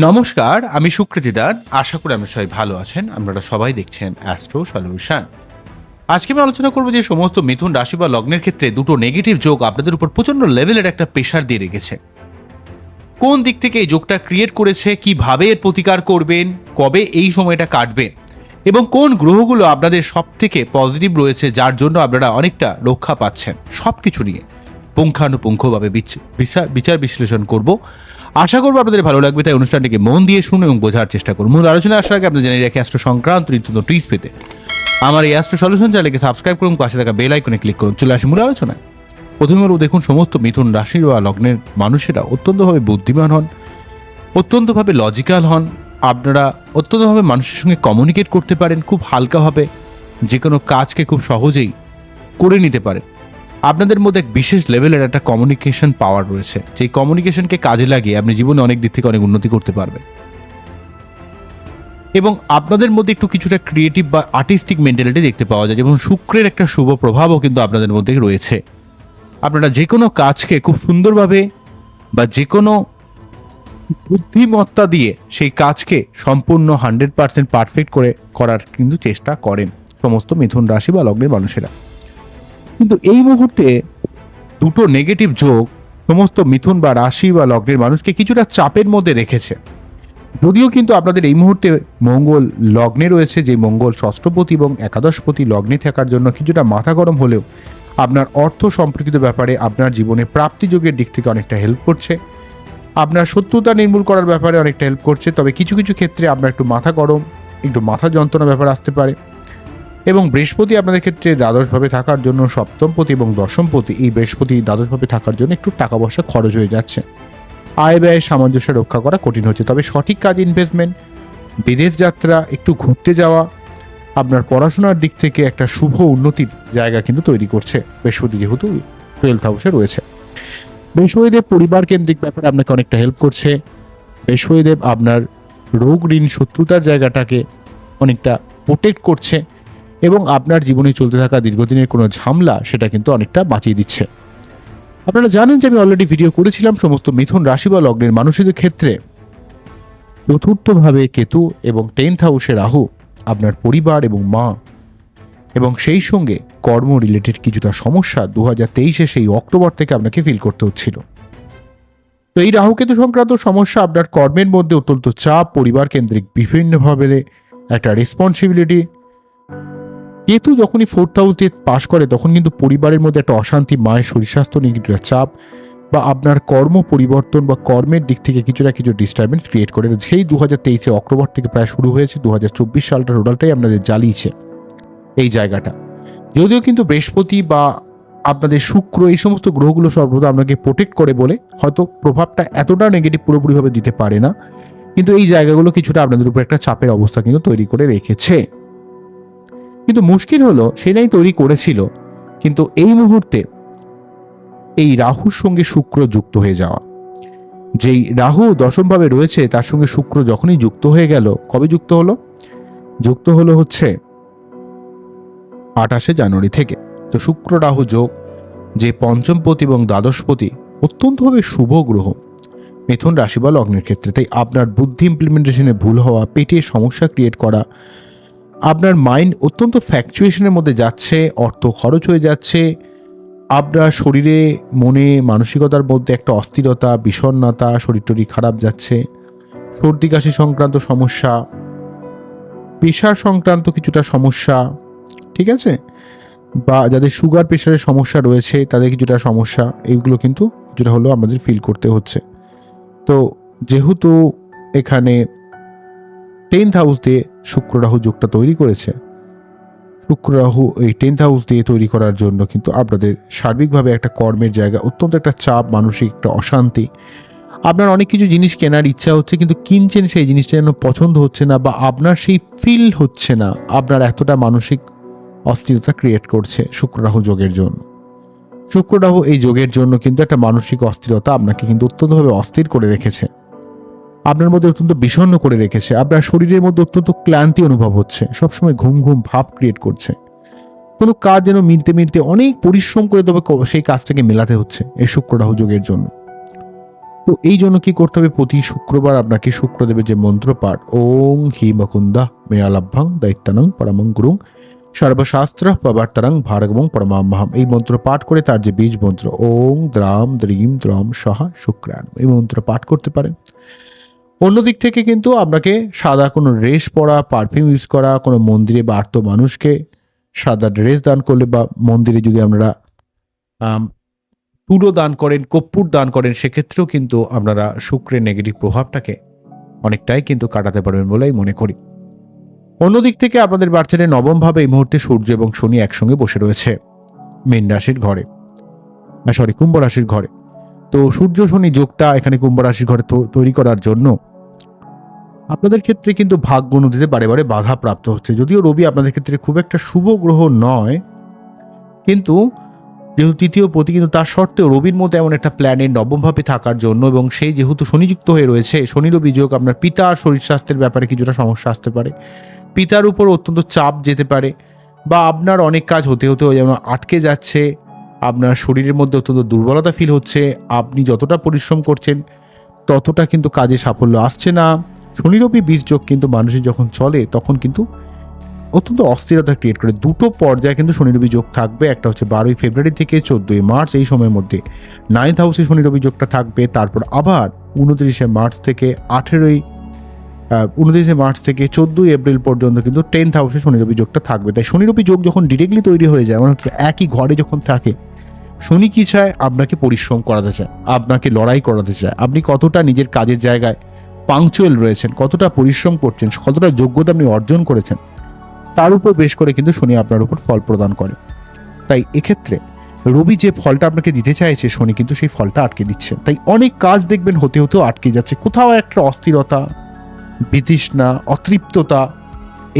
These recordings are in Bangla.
নমস্কার, আমি সুকৃতি দান আশা করি আমরা সবাই ভালো আছেন। আপনারা সবাই দেখছেন অ্যাস্ট্রো সলিউশন আজকে আমি আলোচনা করব যে সমস্ত মিথুন রাশি বা লগ্নের ক্ষেত্রে দুটো নেগেটিভ যোগ আপনাদের উপর প্রচণ্ড লেভেলের একটা প্রেশার দিয়ে রেখেছে। কোন দিক থেকে এই যোগটা ক্রিয়েট করেছে, কীভাবে এর প্রতিকার করবেন, কবে এই সময়টা কাটবে, এবং কোন গ্রহগুলো আপনাদের সব থেকে পজিটিভ রয়েছে, যার জন্য আপনারা অনেকটা রক্ষা পাচ্ছেন সব কিছু নিয়ে পুঙ্খানুপুঙ্খভাবে বিচ- বিচার- বিচার বিশ্লেষণ করব। আশা করব আপনাদের ভালো লাগবে, তাই অনুষ্ঠানটিকে মন দিয়ে শুনুন এবং বোঝার চেষ্টা করুন। মূল আলোচনা আসার আগে আপনি জেনে রাখি অ্যাস্ট্রো সংক্রান্ত নিত্য ট্রিজ পেতে। আমার এই অ্যাস্ট্রো সলিউশন চ্যানেলকে সাবস্ক্রাইব করুন, পাশে থাকা বেল আইকনে ক্লিক করুন। চলে আসি মূল আলোচনায়। প্রথমে দেখুন, সমস্ত মিথুন রাশি বা লগ্নের মানুষেরা অত্যন্তভাবে বুদ্ধিমান হন, অত্যন্তভাবে লজিক্যাল হন। আপনারা অত্যন্তভাবে মানুষের সঙ্গে কমিউনিকেট করতে পারেন, খুব হালকাভাবে যে কোনো কাজকে খুব সহজেই করে নিতে পারেন। আপনাদের মধ্যে এক বিশেষ লেভেলের একটা কমিউনিকেশন পাওয়ার রয়েছে। যেই কমিউনিকেশনকে কাজে লাগিয়ে আপনি জীবনে অনেক দিক থেকে অনেক উন্নতি করতে পারবেন। এবং আপনাদের মধ্যে একটু কিছুটা ক্রিয়েটিভ বা আর্টিস্টিক মেন্টালিটি দেখতে পাওয়া যায়। যেমন শুক্রের একটা শুভ প্রভাবও কিন্তু আপনাদের মধ্যে রয়েছে। আপনারা যে কোনো কাজকে খুব সুন্দরভাবে বা যে কোনো বুদ্ধিমত্তা দিয়ে সেই কাজকে সম্পূর্ণ হান্ড্রেড পার্সেন্ট পারফেক্ট করে করার কিন্তু চেষ্টা করেন। সমস্ত মিথুন রাশি বা লগ্নের মানুষেরা। কিন্তু এই মুহূর্তে দুটো নেগেটিভ যোগ সমস্ত মিথুন বা রাশি বা লগ্নের মানুষকে কিছুটা চাপের মধ্যে রেখেছে। যদিও কিন্তু আপনাদের এই মুহূর্তে মঙ্গল লগ্নে রয়েছে, যে মঙ্গল ষষ্ঠপতি এবং একাদশপতি লগ্নে থাকার জন্য কিছুটা মাথা গরম হলেও আপনার অর্থ সম্পর্কিত ব্যাপারে আপনার জীবনে প্রাপ্তিযোগের দিক থেকে অনেকটা হেল্প করছে। আপনার শত্রুতা নির্মূল করার ব্যাপারে অনেকটা হেল্প করছে, তবে কিছু কিছু ক্ষেত্রে আপনার একটু মাথা গরম, একটু মাথা যন্ত্রণা ব্যাপার আসতে পারে। এবং বৃহস্পতি আপনাদের ক্ষেত্রে দ্বাদশভাবে থাকার জন্য সপ্তমপতি এবং দশমপতি। এই বৃহস্পতি দ্বাদশভাবে থাকার জন্য একটু টাকা পয়সা খরচ হয়ে যাচ্ছে। আয় ব্যয় সামঞ্জস্য রক্ষা করা কঠিন হচ্ছে। তবে সঠিক কাজ ইনভেস্টমেন্ট বিদেশ যাত্রা, একটু ঘুরতে যাওয়া, আপনার পড়াশোনার দিক থেকে একটা শুভ উন্নতির জায়গা কিন্তু তৈরি করছে। বৃহস্পতি যেহেতু টুয়েলথ হাউসে রয়েছে। বৃহস্পতিদেব পরিবার কেন্দ্রিক ব্যাপারে আপনাকে অনেকটা হেল্প করছে। বৃহস্পতিদেব আপনার রোগ ঋণ শত্রুতার জায়গাটাকে অনেকটা প্রোটেক্ট করছে। এবং আপনার জীবনে চলতে থাকা দীর্ঘদিনের কোনো ঝামলা সেটা কিন্তু অনেকটা বাঁচিয়ে দিচ্ছে। আপনারা জানেন যে আমি অলরেডি ভিডিও করেছিলাম সমস্ত মিথুন রাশি বা লগ্নের মানুষদের ক্ষেত্রে। চতুর্থভাবে কেতু এবং টেন্থ হাউসে রাহু আপনার পরিবার এবং মা। এবং সেই সঙ্গে কর্ম রিলেটেড কিছুটা সমস্যা দু হাজার তেইশে সেই অক্টোবর থেকে আপনাকে ফিল করতে হচ্ছিল। তো এই রাহুকেতু সংক্রান্ত সমস্যা আপনার কর্মের মধ্যে অত্যন্ত চাপ, পরিবার কেন্দ্রিক বিভিন্নভাবে একটা রেসপন্সিবিলিটি কেতু যখনই ফোর্থ হাউসে পাশ করে, তখন কিন্তু পরিবারের মধ্যে একটা অশান্তি, মায়ের শরীর স্বাস্থ্য নিয়ে কিছুটা চাপ বা আপনার কর্ম পরিবর্তন বা কর্মের দিক থেকে কিছুটা কিছু ডিস্টারবেন্স ক্রিয়েট করে। সেই দু হাজার তেইশে অক্টোবর থেকে প্রায় শুরু হয়েছে দু হাজার চব্বিশ সালটা টোটালটাই আপনাদের জ্বালিয়েছে এই জায়গাটা। যদিও কিন্তু বৃহস্পতি বা আপনাদের শুক্র এই সমস্ত গ্রহগুলো সর্বদা আপনাকে প্রোটেক্ট করে বলে হয়তো প্রভাবটা এতটা নেগেটিভ পুরোপুরিভাবে দিতে পারে না। কিন্তু এই জায়গাগুলো কিছুটা আপনাদের উপর একটা চাপের অবস্থা কিন্তু তৈরি করে রেখেছে। কিন্তু মুশকিল হলো সেটাই তৈরি করেছিল। কিন্তু এই মুহূর্তে এই রাহুর সঙ্গে শুক্র যুক্ত হয়ে যাওয়া। যেই রাহু দশমভাবে রয়েছে, তার সঙ্গে শুক্র যখনই যুক্ত হয়ে গেল, কবে যুক্ত হলো? যুক্ত হলো হচ্ছে আঠাশে জানুয়ারি থেকে। তো শুক্র রাহু যোগ, যে পঞ্চমপতি এবং দ্বাদশপতি অত্যন্তভাবে শুভ গ্রহ। মিথুন রাশি বা লগ্নের ক্ষেত্রে, তাই আপনার বুদ্ধি ইমপ্লিমেন্টেশনে ভুল হওয়া পেটে সমস্যা ক্রিয়েট করা আপনার মাইন্ড অত্যন্ত ফ্যাকচুয়েশনের মধ্যে যাচ্ছে, অর্থ খরচ হয়ে যাচ্ছে, আপনার শরীরে মনে মানসিকতার মধ্যে একটা অস্থিরতা, বিষণ্ণতা, শরীর টরীর খারাপ যাচ্ছে, সর্দি কাশি সংক্রান্ত সমস্যা, প্রেশার সংক্রান্ত কিছুটা সমস্যা, ঠিক আছে? বা যাদের সুগার প্রেশারের সমস্যা রয়েছে, তাদের কিছুটা সমস্যা এইগুলো কিন্তু কিছুটা হলেও আমাদের ফিল করতে হচ্ছে। তো যেহেতু এখানে টেন্থ হাউস দিয়ে শুক্র রাহু যোগটা তৈরি করেছে। শুক্র রাহু এই টেন্থ হাউস দিয়ে তৈরি করার জন্য কিন্তু আপনাদের সার্বিকভাবে একটা কর্মের জায়গা, অত্যন্ত একটা চাপ, মানসিক একটা অশান্তি। আপনার অনেক কিছু জিনিস কেনার ইচ্ছা হচ্ছে, কিন্তু কিনছেন সেই জিনিসটা যেন পছন্দ হচ্ছে না বা আপনার সেই ফিল হচ্ছে না, আপনার এতটা মানসিক অস্থিরতা ক্রিয়েট করছে শুক্র রাহু যোগের জন্য। শুক্র রাহু এই যোগের জন্য কিন্তু একটা মানসিক অস্থিরতা আপনাকে কিন্তু অত্যন্তভাবে অস্থির করে রেখেছে। আপনার মধ্যে অত্যন্ত বিষণ্ণ করে রেখেছে। আপনার শরীরের মধ্যে অত্যন্ত ক্লান্তি অনুভব হচ্ছে। সবসময় ঘুম ঘুম ভাব ক্রিয়েট করছে। কোনো কাজ যেন মিলতে মিলতে অনেক পরিশ্রম করে তবে সেই কাজটাকে মেলাতে হচ্ছে এই শুক্র রাহু যোগের জন্য। তো এই জন্য কি করতে হবে? প্রতি শুক্রবার আপনাকে শুক্রদেবের যে মন্ত্র পাঠ, ওং হি মকুন্দা মেয়ালাভ্যাং দায়িত্বানং পরমং গুরুং সর্বশাস্ত্র প্রবর্তনং ভার্গবং পরমাম্মাহম। এই মন্ত্র পাঠ করে তার যে বীজ মন্ত্র, ওং দ্রাম দ্রিম দ্রম সহা শুক্রান এই মন্ত্র পাঠ করতে পারেন। অন্যদিক থেকে কিন্তু আপনাকে সাদা কোনো ড্রেস পরা পারফিউম ইউজ করা, কোনো মন্দিরে বা আর্ত মানুষকে সাদা ড্রেস দান করলে বা মন্দিরে যদি আপনারা তুলো দান করেন, কর্পূর দান করেন, সেক্ষেত্রেও কিন্তু আপনারা শুক্রের নেগেটিভ প্রভাবটাকে অনেকটাই কিন্তু কাটাতে পারবেন বলেই মনে করি। অন্যদিক থেকে আপনাদের বাচ্চারে নবমভাবে এই মুহূর্তে সূর্য এবং শনি একসঙ্গে বসে রয়েছে মীন রাশির ঘরে। সরি কুম্ভ রাশির ঘরে। তো সূর্য, শনি যোগটা এখানে কুম্ভ রাশির ঘরে তৈরি করার জন্য আপনাদের ক্ষেত্রে কিন্তু ভাগ্য নদীতে বারে বারে বাধা প্রাপ্ত হচ্ছে। যদিও রবি আপনাদের ক্ষেত্রে খুব একটা শুভ গ্রহ নয়, কিন্তু যেহেতু তৃতীয় পতি, কিন্তু তার সত্ত্বেও রবির মতো এমন একটা প্ল্যানেট নবমভাবে থাকার জন্য এবং সেই যেহেতু শনিযুক্ত হয়ে রয়েছে, শনি রবি যোগ আপনার পিতার শরীর স্বাস্থ্যের ব্যাপারে কিছুটা সমস্যা আসতে পারে। পিতার উপর অত্যন্ত চাপ যেতে পারে বা আপনার অনেক কাজ হতে হতেও যেমন আটকে যাচ্ছে, আপনার শরীরের মধ্যে অত্যন্ত দুর্বলতা ফিল হচ্ছে, আপনি যতটা পরিশ্রম করছেন ততটা কিন্তু কাজে সাফল্য আসছে না। শনি রবি বীজ যোগ কিন্তু মানুষের যখন চলে, তখন কিন্তু অত্যন্ত অস্থিরতা ক্রিয়েট করে। দুটো পর্যায়ে কিন্তু শনি রবি যোগ থাকবে। একটা হচ্ছে বারোই ফেব্রুয়ারি থেকে চোদ্দোই মার্চ, এই সময়ের মধ্যে নাইন্থ হাউসে শনি রবি যোগটা থাকবে। তারপর আবার উনত্রিশে মার্চ থেকে আঠেরোই উনত্রিশে মার্চ থেকে চোদ্দোই এপ্রিল পর্যন্ত কিন্তু টেন্থ হাউসে শনি রবি যোগটা থাকবে। তাই শনি রবি যোগ যখন ডিরেক্টলি তৈরি হয়ে যায় মানে একই ঘরে যখন থাকে, শনি কি চায়? আপনাকে পরিশ্রম করাতে চায়, আপনাকে লড়াই করাতে চায়। আপনি কতটা নিজের কাজের জায়গায় পাংচুয়াল রয়েছেন, কতটা পরিশ্রম করছেন, কতটা যোগ্যতা আপনি অর্জন করেছেন, তার উপর বেশ করে কিন্তু শনি আপনার উপর ফল প্রদান করে। তাই এক্ষেত্রে রবি যে ফলটা আপনাকে দিতে চাইছে, শনি কিন্তু সেই ফলটা আটকে দিচ্ছে। তাই অনেক কাজ দেখবেন, হতে হতেও আটকে যাচ্ছে। কোথাও একটা অস্থিরতা, বিতৃষ্ণা, অতৃপ্ততা,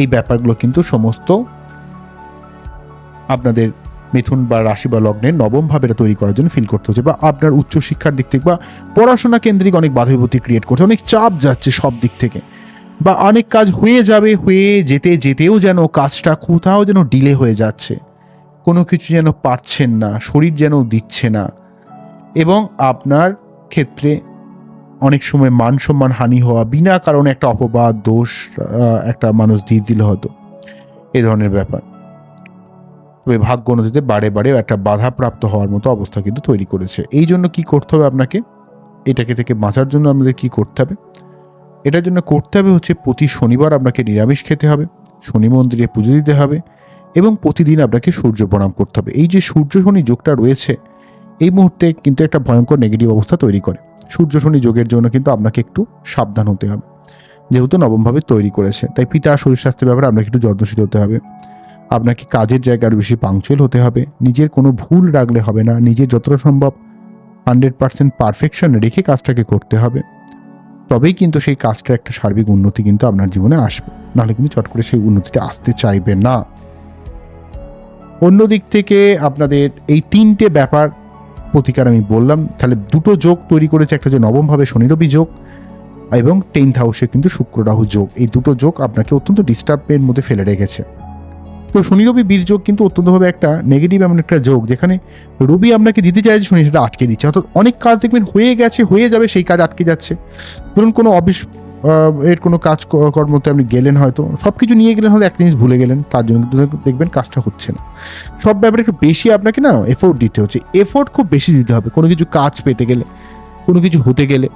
এই ব্যাপারগুলো কিন্তু সমস্ত আপনাদের মিথুন বা রাশি বা লগ্নের নবম ভাবেটা তৈরি করার জন্য ফিল করতে হচ্ছে বা আপনার উচ্চশিক্ষার দিক থেকে বা পড়াশোনা কেন্দ্রিক অনেক বাধা বিপত্তি ক্রিয়েট করছে, অনেক চাপ যাচ্ছে সব দিক থেকে। বা অনেক কাজ হয়ে যাবে, হয়ে যেতে যেতেও যেন কাজটা কোথাও যেন ডিলে হয়ে যাচ্ছে। কোনো কিছু যেন পারছেন না, শরীর যেন দিচ্ছে না। এবং আপনার ক্ষেত্রে অনেক সময় মান সম্মান হানি হওয়া, বিনা কারণে একটা অপবাদ, দোষ একটা মানুষ দিয়ে দিল হয়তো। এ ধরনের ব্যাপার। তবে ভাগ্য নদীতে বারে বারে একটা বাধাপ্রাপ্ত হওয়ার মতো অবস্থা কিন্তু তৈরি করেছে। এই জন্য কি করতে হবে আপনাকে? এটাকে থেকে বাঁচার জন্য আমাদের কি করতে হবে? এটার জন্য করতে হবে হচ্ছে প্রতি শনিবার আপনাকে নিরামিষ খেতে হবে, শনি মন্দিরে পুজো দিতে হবে এবং প্রতিদিন আপনাকে সূর্য প্রণাম করতে হবে। এই যে সূর্য শনি যোগটা রয়েছে, এই মুহূর্তে কিন্তু একটা ভয়ঙ্কর নেগেটিভ অবস্থা তৈরি করে। সূর্য শনি যোগের জন্য কিন্তু আপনাকে একটু সাবধান হতে হবে। যেহেতু নবমভাবে তৈরি করেছে, তাই পিতা, শরীর স্বাস্থ্যের ব্যাপারে আপনাকে একটু যত্নশীল হতে হবে। আপনাকে কাজের জায়গার বেশি পাংচুয়াল হতে হবে। নিজের কোনো ভুল রাখলে হবে না। নিজের যতটা সম্ভব হান্ড্রেড পার্সেন্ট পারফেকশন রেখে কাজটাকে করতে হবে। তবেই কিন্তু সেই কাজটার একটা সার্বিক উন্নতি কিন্তু আপনার জীবনে আসবে। নাহলে কিন্তু চট করে সেই উন্নতিটা আসতে চাইবে না। অন্যদিক থেকে আপনাদের এই তিনটে ব্যাপার প্রতিকার আমি বললাম। তাহলে দুটো যোগ তৈরি করেছে একটা যে নবমভাবে শনিরবি যোগ এবং টেন্থ হাউসে কিন্তু শুক্র রাহু যোগ। এই দুটো যোগ আপনাকে অত্যন্ত ডিস্টার্বের মধ্যে ফেলে রেখেছে। তো শনি রবি বীজ যোগ কিন্তু অত্যন্তভাবে একটা নেগেটিভ এমন একটা যোগ, যেখানে রবি আপনাকে দিতে চাইছে, শনি সেটা আটকে দিচ্ছে। অর্থাৎ অনেক কাজ দেখবেন হয়ে গেছে, হয়ে যাবে, সেই কাজ আটকে যাচ্ছে। ধরুন কোনো অফিস এর কোনো কাজ কর্মতে আপনি গেলেন হয়তো সব কিছু নিয়ে গেলেন, হয়তো একটা জিনিস ভুলে গেলেন, তার জন্য দেখবেন কাজটা হচ্ছে না। সব ব্যাপারে একটু বেশি আপনাকে না এফোর্ট দিতে হচ্ছে। এফোর্ট খুব বেশি দিতে হবে, কোনো কিছু কাজ পেতে গেলে, কোনো কিছু হতে গেলে।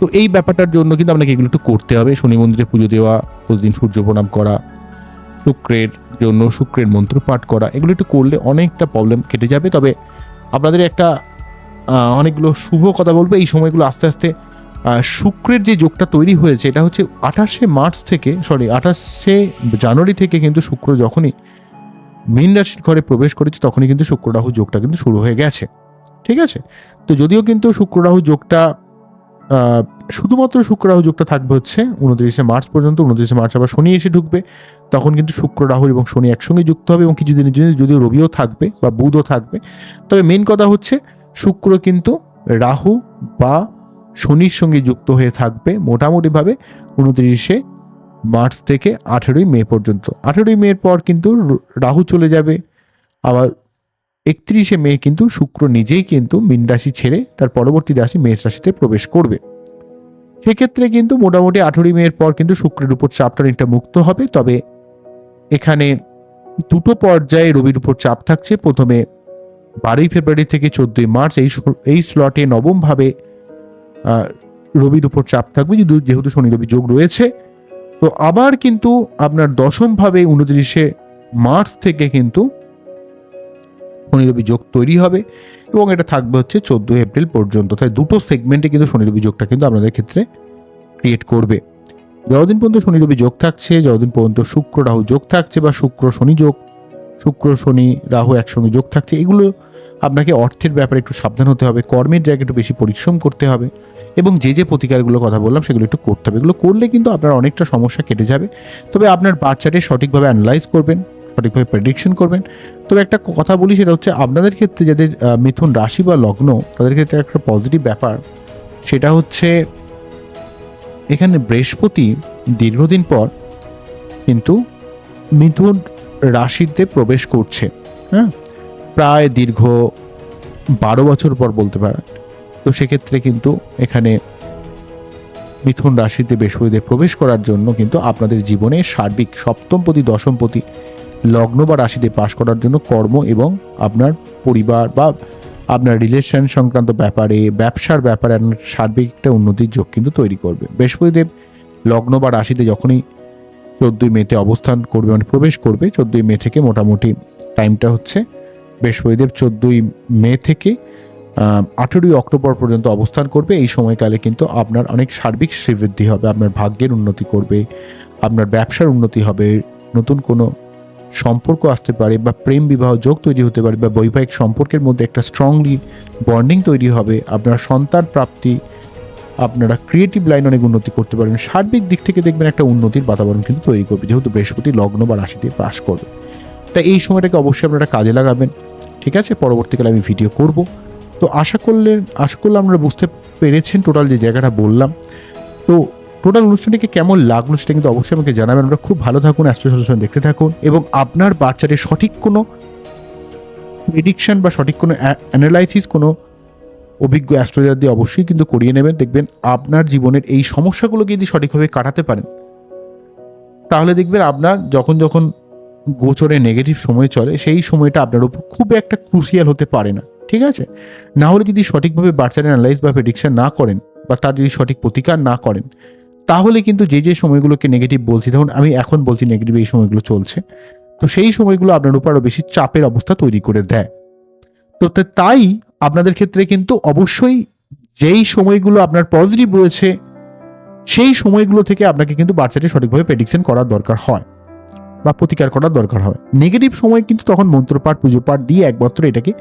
তো এই ব্যাপারটার জন্য কিন্তু আপনাকে এগুলো একটু করতে হবে। শনি মন্দিরে পুজো দেওয়া, প্রতিদিন সূর্য প্রণাম করা শুক্রের জন্য শুক্রের মন্ত্র পাঠ করা, এগুলো একটু করলে অনেকটা প্রবলেম কেটে যাবে। তবে আপনাদের একটা অনেকগুলো শুভ কথা বলব। এই সময়গুলো আস্তে আস্তে শুক্রের যে যোগটা তৈরি হয়েছে, এটা হচ্ছে আঠাশে মার্চ থেকে সরি আঠাশে জানুয়ারি থেকে কিন্তু শুক্র যখনই মীন রাশির ঘরে প্রবেশ করেছে, তখনই কিন্তু শুক্র রাহু যোগটা কিন্তু শুরু হয়ে গেছে। ঠিক আছে? তো যদিও কিন্তু শুক্র রাহু যোগটা শুধুমাত্র শুক্র রাহু যোগটা থাকবে হচ্ছে উনত্রিশে মার্চ পর্যন্ত, উনত্রিশে মার্চ আবার শনি এসে ঢুকবে। তখন কিন্তু শুক্র, রাহু এবং শনি একসঙ্গে যুক্ত হবে এবং কিছুদিনের জন্য যদিও রবিও থাকবে বা বুধও থাকবে। তবে মেন কথা হচ্ছে শুক্র কিন্তু রাহু বা শনির সঙ্গে যুক্ত হয়ে থাকবে মোটামুটিভাবে উনত্রিশে মার্চ থেকে আঠেরোই মে পর্যন্ত। আঠেরোই মের পর কিন্তু রাহু চলে যাবে। আবার একত্রিশে মে কিন্তু শুক্র নিজেই কিন্তু মীন রাশি ছেড়ে তার পরবর্তী রাশি মেষ রাশিতে প্রবেশ করবে। সেক্ষেত্রে কিন্তু মোটামুটি আঠেরোই মেয়ের পর কিন্তু শুক্রের উপর চাপটা অনেকটা মুক্ত হবে। তবে এখানে দুটো পর্যায়ে রবির উপর চাপ থাকছে। প্রথমে বারোই ফেব্রুয়ারি থেকে চোদ্দই মার্চ এই এই স্লটে নবমভাবে রবির উপর চাপ থাকবে। যেহেতু শনি রবি যোগ রয়েছে। তো আবার কিন্তু আপনার দশমভাবে উনত্রিশে মার্চ থেকে কিন্তু শনি রবি যোগ তৈরি হবে এবং এটা থাকবে হচ্ছে চোদ্দোই এপ্রিল পর্যন্ত। তাই দুটো সেগমেন্টে কিন্তু শনি রবি যোগটা কিন্তু আপনাদের ক্ষেত্রে ক্রিয়েট করবে। যতদিন পর্যন্ত শনি রবি যোগ থাকছে, যতদিন পর্যন্ত শুক্র রাহু যোগ থাকছে বা শুক্র শনি যোগ, শুক্র শনি রাহু একসঙ্গে যোগ থাকছে, এগুলো আপনাকে অর্থের ব্যাপারে একটু সাবধান হতে হবে, কর্মের জায়গায় একটু বেশি পরিশ্রম করতে হবে এবং যে যে প্রতিকারগুলো কথা বললাম সেগুলো একটু করতে হবে। এগুলো করলে কিন্তু আপনার অনেকটা সমস্যা কেটে যাবে। তবে আপনার বাচ্চাটি সঠিকভাবে অ্যানালাইজ করবেন। সঠিকভাবে প্রেডিকশন করবেন। তবে একটা কথা বলি, সেটা হচ্ছে আপনাদের ক্ষেত্রে যাদের মিথুন রাশি বা লগ্ন, তাদের ক্ষেত্রে একটা পজিটিভ ব্যাপার। সেটা হচ্ছে, এখানে বৃহস্পতি দীর্ঘদিন পর কিন্তু মিথুন রাশিতে প্রবেশ করছে। হ্যাঁ? প্রায় দীর্ঘ বারো বছর পর বলতে পারেন। তো সেক্ষেত্রে কিন্তু এখানে মিথুন রাশিতে বৃহস্পতিদেব প্রবেশ করার জন্য কিন্তু আপনাদের জীবনে সার্বিক সপ্তমপতি, দশমপতি লগ্ন বা রাশিতে পাশ করার জন্য কর্ম এবং আপনার পরিবার বা আপনার রিলেশন সংক্রান্ত ব্যাপারে, ব্যবসার ব্যাপারে আপনার সার্বিক একটা উন্নতির যোগ কিন্তু তৈরি করবে। বৃহস্পতিদেব লগ্ন বা রাশিতে যখনই চোদ্দোই মেতে অবস্থান করবে মানে প্রবেশ করবে, চোদ্দোই মে থেকে মোটামুটি টাইমটা হচ্ছে বৃহস্পতিদেব চোদ্দোই মে থেকে আঠেরোই অক্টোবর পর্যন্ত অবস্থান করবে। এই সময়কালে কিন্তু আপনার অনেক সার্বিক শ্রীবৃদ্ধি হবে, আপনার ভাগ্যের উন্নতি করবে, আপনার ব্যবসার উন্নতি হবে, নতুন কোনো সম্পর্ক আসতে পারে বা প্রেম বিবাহ যোগ তৈরি হতে পারে বা বৈবাহিক সম্পর্কের মধ্যে একটা স্ট্রংলি বন্ডিং তৈরি হবে, আপনার সন্তান প্রাপ্তি, আপনারা ক্রিয়েটিভ লাইন অনেক উন্নতি করতে পারবেন। সার্বিক দিক থেকে দেখবেন একটা উন্নতির বাতাবরণ কিন্তু তৈরি করবে, যেহেতু বৃহস্পতি লগ্ন বা রাশিতে পাশ করবে। তাই এই সময়টাকে অবশ্যই আপনারা কাজে লাগাবেন, ঠিক আছে? পরবর্তীকালে আমি ভিডিও করব। তো আশা করলেন, আশা করলে আপনারা বুঝতে পেরেছেন টোটাল যে জায়গাটা বললাম। তো টোটাল অনুষ্ঠানটিকে কেমন লাগল সেটা কিন্তু অবশ্যই আমাকে জানাবেন। আমরা খুব ভালো থাকুন অ্যাস্ট্রো সলিউশন দেখতে থাকুন এবং আপনার বাচ্চাটির সঠিক কোনো প্রেডিকশন বা সঠিক কোনো অ্যানালাইসিস কোনো অভিজ্ঞ অ্যাস্ট্রোলজার দিয়ে অবশ্যই কিন্তু করিয়ে নেবেন। দেখবেন আপনার জীবনের এই সমস্যাগুলোকে যদি সঠিকভাবে কাটাতে পারেন, তাহলে দেখবেন আপনার যখন যখন গোচরে নেগেটিভ সময় চলে, সেই সময়টা আপনার উপর খুব একটা ক্রুশিয়াল হতে পারে না, ঠিক আছে? না হলে যদি সঠিকভাবে বাচ্চার অ্যানালাইজ বা প্রেডিকশন না করেন বা তার যদি সঠিক প্রতিকার না করেন তাহলে কিন্তু যে যে সময়গুলোকে নেগেটিভ বলছি, ধরুন আমি এখন বলছি নেগেটিভ এই সময়গুলো চলছে, তো সেই সময়গুলো আপনার উপর আরও বেশি চাপের অবস্থা তৈরি করে দেয়। তো তাই আপনাদের ক্ষেত্রে কিন্তু অবশ্যই যেই সময়গুলো আপনার পজিটিভ রয়েছে, সেই সময়গুলো থেকে আপনাকে কিন্তু বাচ্চাটি সঠিকভাবে প্রেডিকশন করার দরকার হয় বা প্রতিকার করার দরকার হয়। নেগেটিভ সময় কিন্তু তখন মন্ত্রপাঠ পুজো পাঠ দিয়ে একমাত্র এটাকে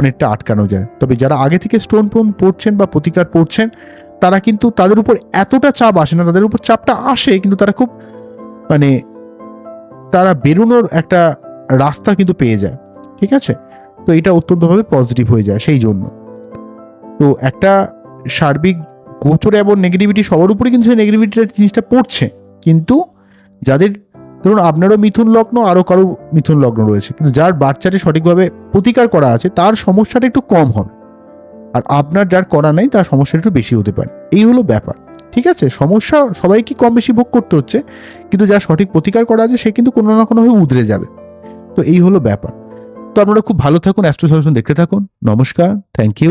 অনেকটা আটকানো যায়। তবে যারা আগে থেকে স্টোন পোন পড়ছেন বা প্রতিকার পড়ছেন তারা কিন্তু তাদের উপর এতটা চাপ আসে না, তাদের উপর চাপটা আসে, কিন্তু তারা খুব মানে তারা বেরোনোর একটা রাস্তা কিন্তু পেয়ে যায়, ঠিক আছে? তো এটা অত্যন্তভাবে পজিটিভ হয়ে যায় সেই জন্য। তো একটা সার্বিক গোচরে এবং নেগেটিভিটি সবার উপরে কিন্তু সেই নেগেটিভিটির জিনিসটা পড়ছে, কিন্তু যাদের, ধরুন আপনারও মিথুন লগ্ন, আরও কারও মিথুন লগ্ন রয়েছে, কিন্তু যার বাচ্চাটি সঠিকভাবে প্রতিকার করা আছে, তার সমস্যাটা একটু কম হবে। আর আপনার যার করা নেই, তার সমস্যা একটু বেশি হতে পারে। এই হলো ব্যাপার, ঠিক আছে? সমস্যা সবাইকে কম বেশি ভোগ করতে হচ্ছে, কিন্তু যার সঠিক প্রতিকার করা আছে, সে কিন্তু কোনো না কোনোভাবে উদরে যাবে। তো এই হলো ব্যাপার। তো আপনারা খুব ভালো থাকুন, অ্যাস্ট্রো সলিউশন দেখতে থাকুন। নমস্কার, থ্যাংক ইউ।